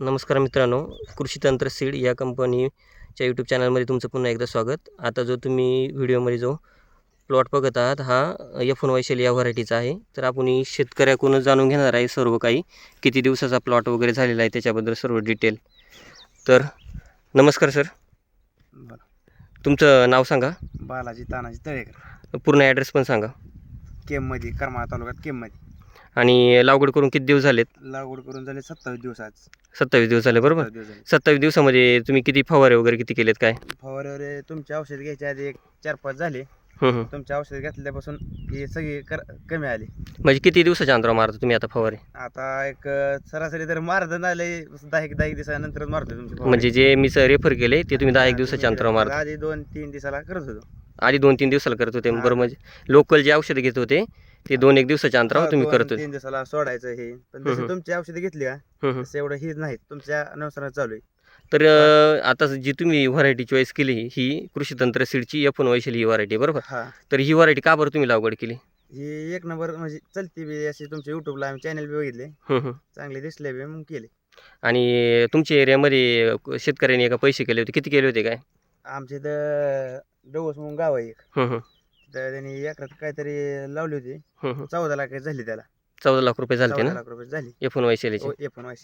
नमस्कार मित्रांनो कृषी तंत्र सीड या कंपनीच्या यूट्यूब चॅनलमध्ये तुमचं पुन्हा एकदा स्वागत. आता जो तुम्ही व्हिडिओमध्ये जो प्लॉट बघत आहात हा एफ वाय शेल या व्हरायटीचा आहे. तर आपण ही शेतकऱ्याकडूनच जाणून घेणार आहे सर्व काही. किती दिवसाचा प्लॉट वगैरे झालेला आहे त्याच्याबद्दल सर्व डिटेल तर नमस्कार सर तुमचं नाव सांगा. बालाजी तानाजी तळेकर. पूर्ण ॲड्रेस पण सांगा. केममध्ये करमाळा तालुक्यात केममध्ये आणि लागवड करून किती दिवस झालेत? लागवड करून झाले सत्तावीस दिवस आज. सत्तावीस दिवस झाले बरोबर? सत्तावीस दिवस झाले. सत्तावीस दिवसामध्ये तुम्ही किती फवारे वगैरे किती केलेत काय? फवारे तुमचे औषध घ्यायच्या आधी एक चार पाच झाले. हं, हं. तुमचे औषध घेतल्यापासून ही सगळी कर कमी आली. म्हणजे किती दिवसाच्या अंतरावर मारता तुम्ही आता फवारे? आता एक अं, सरासरी तर मारत झाले दहा एक दहा एक दिवसानंतर मारतो तुमचे. म्हणजे जे मी रेफर केले ते तुम्ही दहा एक हा, दिवसाच्या तुम्ही अंतरावर मारता. आधी दोन तीन दिवसाला करत होतो. आधी दोन तीन दिवसाला करत होते हा. बरं म्हणजे लोकल जे औषधं घेत होते ते दोन एक दिवसाच्या अंतरावर तुम्ही दोन, करत तीन दिवसाला सोडायचं हे. पण हम्म. जसं तुमची औषधं घेतली का. तसं एवढं ही नाही तुमच्या अनुसार चालू आहे. तर अं, आता जी तुम्ही व्हरायटी चॉईस केली ही कृषी तंत्र सीडची एफ वैशाली ही व्हरायटी बरोबर? हा. तर ही व्हरायटी का बरं तुम्ही लागवड केली? ही एक नंबर म्हणजे चलती बी अशी तुमच्या युट्यूबला आम्ही चॅनल बी बघितले. चांगले दिसले बी मग केले. आणि तुमच्या एरियामध्ये शेतकऱ्यांनी एका पैसे केले होते. किती केले होते काय? आमच्या इथं डवस म्हणून गाव आहे एक. तर त्यांनी एकरात काहीतरी लावली होती. चौदा लाख झाली त्याला. चौदा लाख रुपये झाले चौदा ना लाख रुपये झाली. एफ वैशालीचे हो, एकोण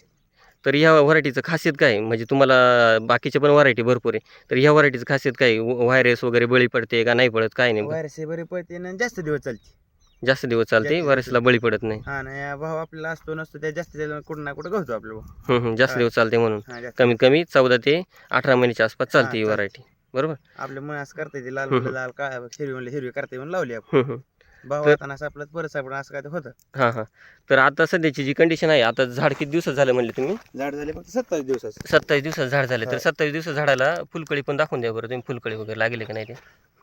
तर ह्या व्हरायटीचं खासियत काय? आहे? म्हणजे तुम्हाला बाकीच्या पण व्हरायटी भरपूर आहे. तर ह्या व्हरायटीचं खासियत काय? व्हायरस वगैरे बळी पडते का नाही पडत? काय नेमकं? वायरस बरी पडते आणि जास्त दिवस चालते. जास्त दिवस चालते? जास्त दिवस व्हायरसला बळी पडत नाही? हा ना भाव आपल्याला असतो नसतो त्या जास्त त्याला कुठं ना कुठं घालतो आपलं भाव. हं. जास्त. दिवस चालते म्हणून. हा जास्त कमीत कमी चौदा ते अठरा महिन्याच्या आसपास हा, चालते ही चालते. व्हरायटी. बरोबर? आपल्या मन असं करता येते लाल. म्हणलं लाल काय हिरवी म्हणलं हिरवी करता म्हणून लावली आपण. भाव असं आपलं परत सापडून असं काय होतं. हां हां. तर आता सध्याची जी कंडिशन आहे आता झाड किती दिवसात झालं म्हणले तुम्ही? झाड झाले फक्त सत्तावीस दिवसाचं. सत्तावीस दिवसात झाड झाले. तर. सत्तावीस दिवस झाडाला फुलकळी पण दाखवून द्या बरं तुम्ही फुलकळी वगैरे लागले का नाही ते?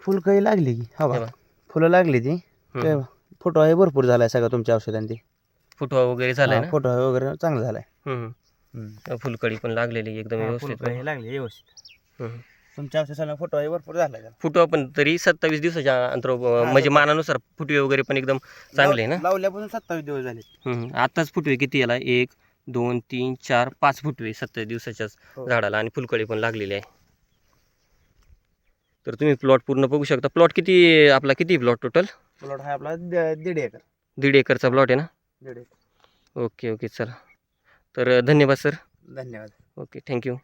फुल काही लागली की हे. फुलं लागली ती. फोटो आहे भरपूर झालाय सगळं तुमच्या औषधांनी ते. फुटवा वगैरे झालाय फोटो वगैरे चांगला झालाय. फुलकळी पण लागलेली एकदम व्यवस्थित. लागली व्यवस्थित. तुमच्या औषधाला फोटो आहे भरपूर झालाय त्याला. फुटवा पण तरी सत्तावीस दिवसाच्या अंतरावर हा, म्हणजे मानानुसार फुटवे वगैरे पण एकदम चांगले आहे ना? लाव- लावल्यापासून सत्तावीस दिवस झाले. आताच फुटवे किती याला? एक दोन तीन चार पाच फुटवे सत्तावीस दिवसाच्याच हो. झाडाला आणि फुलकळी पण लागलेली आहे. तर तुम्ही प्लॉट पूर्ण बघू शकता. प्लॉट किती आपला किती प्लॉट टोटल प्लॉट हा आपला द- दीड एकर. दीड एकरचा प्लॉट आहे ना? दीड एकर. Okay okay. चला. तर धन्यवाद सर धन्यवाद. Okay thank you